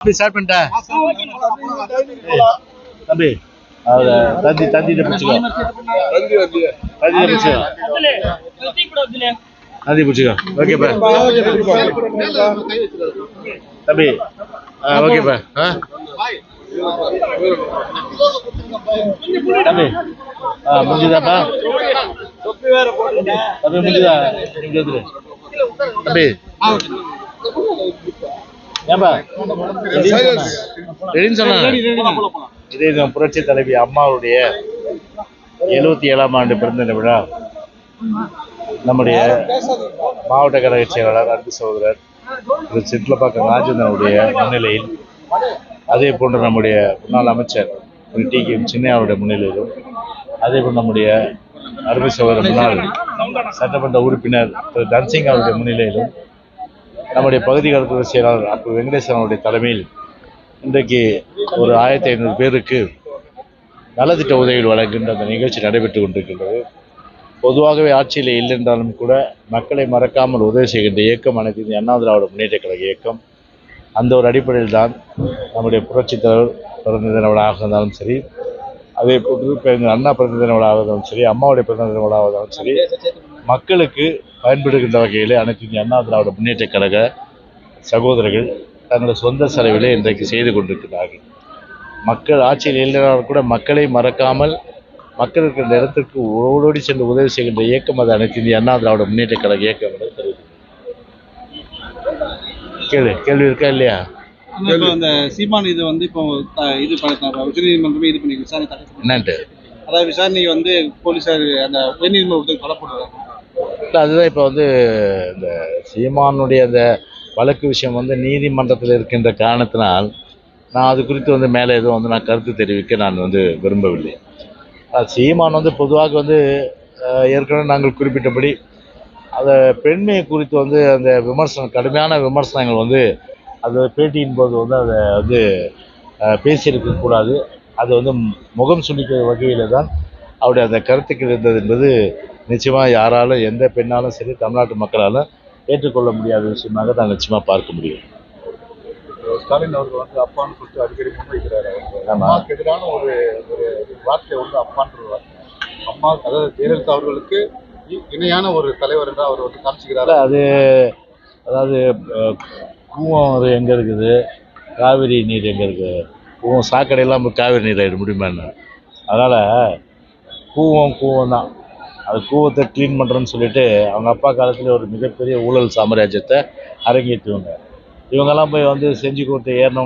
அப்படி ஸ்டார்ட் பண்ணிட்டேன் தம்பி அவரை தந்தி தந்திட்ட பிடிச்சிக்கோ. தந்தி பிடிச்சிக்கோ. தந்தி பிடிச்சிக்கோ. ஓகே பா தம்பி ஓகே பா ஆ? தம்பி ஆ முடிஞ்சுதாப்பா? தம்பி முடிஞ்சுதா? நீங்க தம்பி. ஏன்பா? இதே நம்ம புரட்சி தலைவி அம்மாவுடைய எழுபத்தி ஏழாம் ஆண்டு பிறந்த விழா. நம்முடைய மாவட்ட கழக செயலாளர் அன்பு சகோதரர் திரு சிட்லப்பாக்கம் ராஜேந்திரனுடைய முன்னிலையில் அதே போன்று நம்முடைய முன்னாள் அமைச்சர் திரு டி கே சின்னையாவுடைய முன்னிலையிலும் அதே போன்று நம்முடைய அருமை சகோதரர் முன்னாள் சட்டமன்ற உறுப்பினர் திரு தன்சிங் அவருடைய முன்னிலையிலும் நம்முடைய பகுதி கழகத்துறை செயலாளர் அப்பு வெங்கடேசன் அவருடைய தலைமையில் இன்றைக்கு ஒரு ஆயிரத்தி ஐநூறு பேருக்கு நலத்திட்ட உதவிகள் வழங்குகின்ற அந்த நிகழ்ச்சி நடைபெற்று கொண்டிருக்கின்றது. பொதுவாகவே ஆட்சியில் இல்லை என்றாலும் கூட மக்களை மறக்காமல் உதவி செய்கின்ற இயக்கம் அனைத்து இந்திய அண்ணா திராவிட முன்னேற்ற கழக இயக்கம். அந்த ஒரு அடிப்படையில் தான் நம்முடைய புரட்சித் தலைவர் பிறந்த தின விழாவாக இருந்தாலும் சரி அதே போன்று இப்போ அண்ணா பிறந்த தின விழாவாக இருந்தாலும் சரி அம்மாவுடைய பிறந்த தின விழாவாக இருந்தாலும் சரி மக்களுக்கு பயன்படுகின்ற வகையில் அனைத்து இந்திய அண்ணா திராவிட முன்னேற்ற கழக சகோதரர்கள் தங்களது சொந்த செலவிலே இன்றைக்கு செய்து கொண்டிருக்கிறார்கள். மக்கள் ஆட்சியில் இல்லைனாலும் கூட மக்களை மறக்காமல் மக்கள் இருக்கிற இடத்திற்கு ஓடோடி சென்று உதவி செய்கின்ற இயக்கம் அது அனைத்து இந்திய அண்ணா திராவிட முன்னேற்ற கழக இயக்கம் என்று தெரிவித்து கேள்வி கேள்வி இருக்கா இல்லையா? அந்த சீமான் இது வந்து இப்போ இது உச்சநீதிமன்றமே இது பண்ணி விசாரணை என்னன்ட்டு? அதாவது விசாரணைக்கு வந்து போலீசார் அந்த உயர்நீதிமன்றத்துக்கு கொலை போடுறாங்க இல்லை அதுதான் இப்போ வந்து இந்த சீமானுடைய அந்த வழக்கு விஷயம் வந்து நீதிமன்றத்தில் இருக்கின்ற காரணத்தினால் நான் அது குறித்து வந்து மேலே எதுவும் வந்து நான் கருத்து தெரிவிக்க நான் வந்து விரும்பவில்லை. சீமான் வந்து பொதுவாக வந்து ஏற்கனவே நாங்கள் குறிப்பிட்டபடி அந்த பெண்மையை குறித்து வந்து அந்த விமர்சனம் கடுமையான விமர்சனங்கள் வந்து அந்த பேட்டியின் போது வந்து அதை வந்து பேசியிருக்கக்கூடாது பேசியிருக்க கூடாது. அது வந்து முகம் சுளிக்கிற வகையில் தான் அவருடைய அந்த கருத்துக்கள் இருந்தது என்பது நிச்சயமாக யாராலும் எந்த பெண்ணாலும் சரி தமிழ்நாட்டு மக்களாலும் ஏற்றுக்கொள்ள முடியாத விஷயமாக நான் நிச்சயமாக பார்க்க முடியும். ஸ்டாலின் அவர்கள் வந்து அப்பான்னு சொல்லிட்டு அடிக்கடி முன்வைக்கிறாரு. அம்மாவுக்கு எதிரான ஒரு ஒரு வார்த்தை வந்து அப்பான்ற வார்த்தை. அம்மா அதாவது ஜெயலலிதா அவர்களுக்கு இணையான ஒரு தலைவர் என்று அவர் வந்து காமிச்சுக்கிறாரு. அது அதாவது கூவம் எங்கே இருக்குது? காவிரி நீர் எங்கே இருக்குது கூவம் சாக்கடையெல்லாம் போய் காவிரி நீர் ஆகிட முடியுமா என்ன அதனால் கூவம் கூவம் தான். அது கூவத்தை க்ளீன் பண்ணுறேன்னு சொல்லிட்டு அவங்க அப்பா காலத்தில் ஒரு மிகப்பெரிய ஊழல் சாம்ராஜ்யத்தை அரங்கேற்றுவாங்க இவங்கெல்லாம் போய் வந்து செஞ்சு கொடுத்து ஏறினவங்க